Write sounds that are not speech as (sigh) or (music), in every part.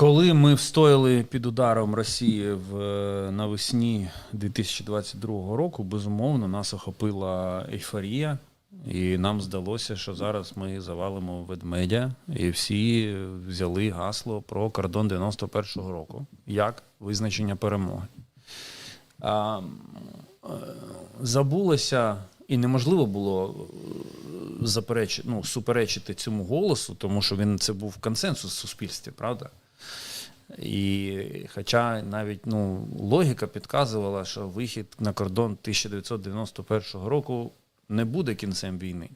Коли ми встояли під ударом Росії в е, навесні 2022 року, безумовно, нас охопила ейфорія, і нам здалося, що зараз ми завалимо ведмедя, і всі взяли гасло про кордон 91-го року як визначення перемоги. А, е, забулося, і неможливо було е, заперечити, ну, суперечити цьому голосу, тому що він це був консенсус в суспільстві, правда? І хоча навіть ну, логіка підказувала, що вихід на кордон 1991 року не буде кінцем війни.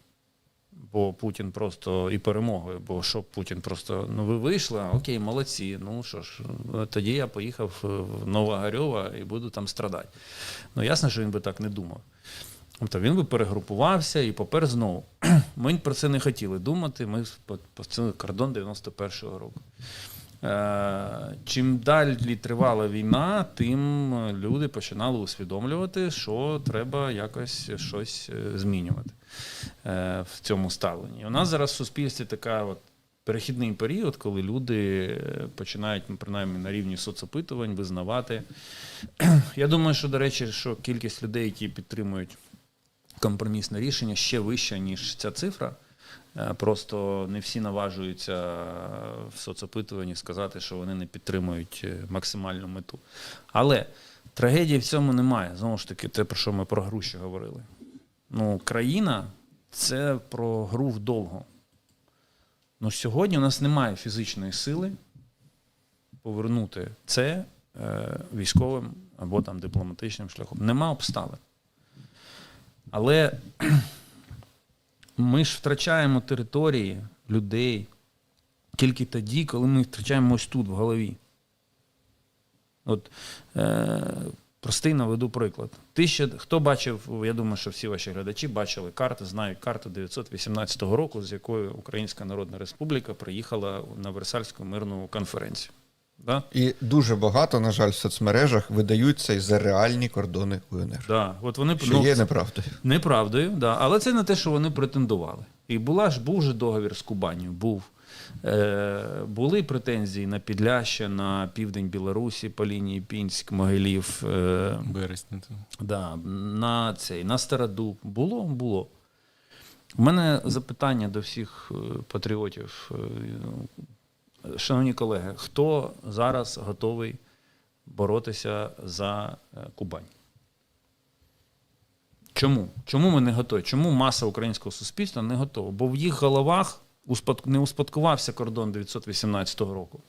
Бо Путін просто і перемогою, бо що Путін просто, ну ви вийшли, окей, молодці. Ну що ж, тоді я поїхав в Новогарьова і буду там страдати. Ну ясно, що він би так не думав. Тобто він би перегрупувався і попер знову. (clears throat) Ми про це не хотіли думати. Ми постійно кордон 91-го року. Е, Чим далі тривала війна, тим люди починали усвідомлювати, що треба якось щось е, змінювати е, в цьому ставленні. У нас зараз в суспільстві така от перехідний період, коли люди е, починають, ну, принаймні на рівні соцопитувань, визнавати. (clears throat) Я думаю, що, до речі, що кількість людей, які підтримують компромісне рішення, ще вища, ніж ця цифра. Е, Просто не всі наважуються в соцопитуванні сказати, що вони не підтримують е, максимальну мету. Але трагедії в цьому немає. Знову ж таки, те, про що ми про гру говорили. Ну, країна це про гру вдовго. Ну, сьогодні у нас немає фізичної сили повернути це е, військовим або там дипломатичним шляхом. Нема обставин. Але ми ж втрачаємо території людей тільки тоді, коли ми втрачаємо ось тут, в голові. От е, простий наведу приклад. Ти ще, хто бачив, я думаю, що всі ваші глядачі бачили карти, знають карту 918 року, з якою Українська Народна Республіка приїхала на Версальську мирну конференцію. Да? І дуже багато, на жаль, в соцмережах видаються за реальні кордони УНР. Да. От вони Що ну, є неправдою. Неправдою, да. але це не те, що вони претендували. І була ж був же договір з Кубанію. Був. Е, були претензії на Підляща, на південь Білорусі по лінії Пінськ, Могилів, е, Березня. да, на цей, на Стародуб. Було? Було. У мене запитання до всіх е, патріотів. Шановні колеги, хто зараз готовий боротися за е, Кубань? Чому? Чому ми не готові? Чому маса українського суспільства не готова? Бо в їх головах не успадкувався кордон 918 року.